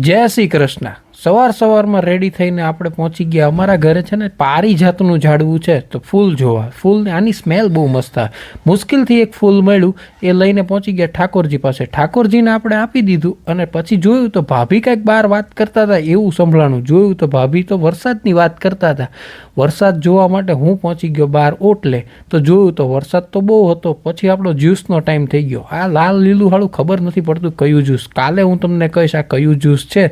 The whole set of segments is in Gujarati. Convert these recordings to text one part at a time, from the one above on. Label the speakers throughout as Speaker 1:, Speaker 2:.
Speaker 1: જય શ્રી કૃષ્ણ. સવાર સવારમાં રેડી થઈને આપણે પહોંચી ગયા. અમારા ઘરે છે ને પારિજાતનું ઝાડવું છે. તો ફૂલ જોવા. ફૂલને આની સ્મેલ બહુ મસ્ત મુશ્કેલથી એક ફૂલ મળ્યું. એ લઈને પહોંચી ગયા ઠાકોરજી પાસે. ઠાકોરજીને આપણે આપી દીધું અને પછી જોયું તો ભાભી કાંઈક બહાર વાત કરતા હતા. એવું સંભળાણું. જોયું તો ભાભી તો વરસાદની વાત કરતા હતા. વરસાદ જોવા માટે હું પહોંચી ગયો બહાર ઓટલે. તો જોયું તો વરસાદ તો બહુ હતો. પછી આપણો જ્યુસનો ટાઈમ થઈ ગયો. આ લાલ લીલું હાળું ખબર નથી પડતું કયું જ્યુસ. કાલે હું તમને કહીશ આ કયું જ્યુસ છે.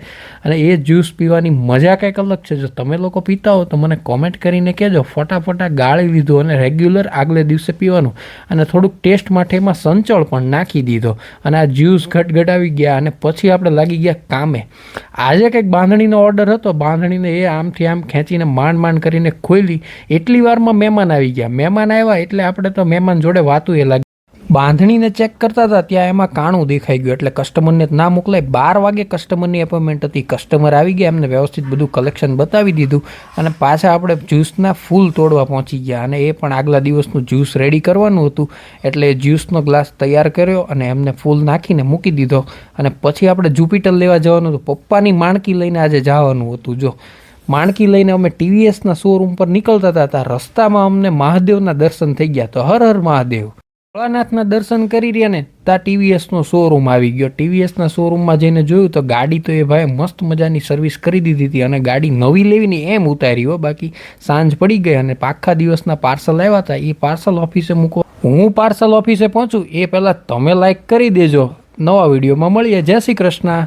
Speaker 1: અને એ જ્યુસ પીવાની મજા કંઈક અલગ છે. જો તમે લોકો પીતા હો તો મને કોમેન્ટ કરીને કહેજો. ફટાફટા ગાળી લીધું અને રેગ્યુલર આગલે દિવસે પીવાનું. અને થોડુંક ટેસ્ટ માટે એમાં સંચળ પણ નાખી દીધો. અને આ જ્યુસ ઘટઘટાવી ગયા અને પછી આપણે લાગી ગયા કામે. આજે કંઈક બાંધણીનો ઓર્ડર હતો. બાંધણીને એ આમથી આમ ખેંચીને માંડ માંડ કરીને ખોલી એટલી વારમાં મહેમાન આવી ગયા. મહેમાન આવ્યા એટલે આપણે તો મહેમાન જોડે વાતું એ લાગી બાંધણીને ચેક કરતા હતા, ત્યાં એમાં કાણું દેખાઈ ગયું. એટલે કસ્ટમરને ના મોકલાય. બાર વાગે કસ્ટમરની એપોઇન્ટમેન્ટ હતી. કસ્ટમર આવી ગયા, એમને વ્યવસ્થિત બધું કલેક્શન બતાવી દીધું અને પાછા આપણે જ્યુસના ફૂલ તોડવા પહોંચી ગયા અને એ પણ આગલા દિવસનું જ્યુસ રેડી કરવાનું હતું. એટલે જ્યુસનો ગ્લાસ તૈયાર કર્યો અને એમને ફૂલ નાખીને મૂકી દીધો. અને પછી આપણે જુપિટર લેવા જવાનું હતું. પપ્પાની માણકી લઈને આજે જવાનું હતું. જો, માણકી લઈને અમે ટીવીએસના શોરૂમ પર નીકળતા હતા. રસ્તામાં અમને મહાદેવના દર્શન થઈ ગયા. તો હર હર મહાદેવ. ભોળાનાથના દર્શન કરી રહ્યા ને ત્યાં ટીવીએસનો શોરૂમ આવી ગયો. ટીવીએસના શોરૂમમાં જઈને જોયું તો ગાડી તો એ ભાઈ મસ્ત મજાની સર્વિસ કરી દીધી હતી અને ગાડી નવી લેવીને એમ ઉતારી હો. બાકી સાંજ પડી ગઈ અને આખા દિવસના પાર્સલ આવ્યા હતા. એ પાર્સલ ઓફિસે મૂકવા હું પાર્સલ ઓફિસે પહોંચું. એ પહેલાં તમે લાઈક કરી દેજો. નવા વિડીયોમાં મળીએ. જય શ્રી કૃષ્ણ.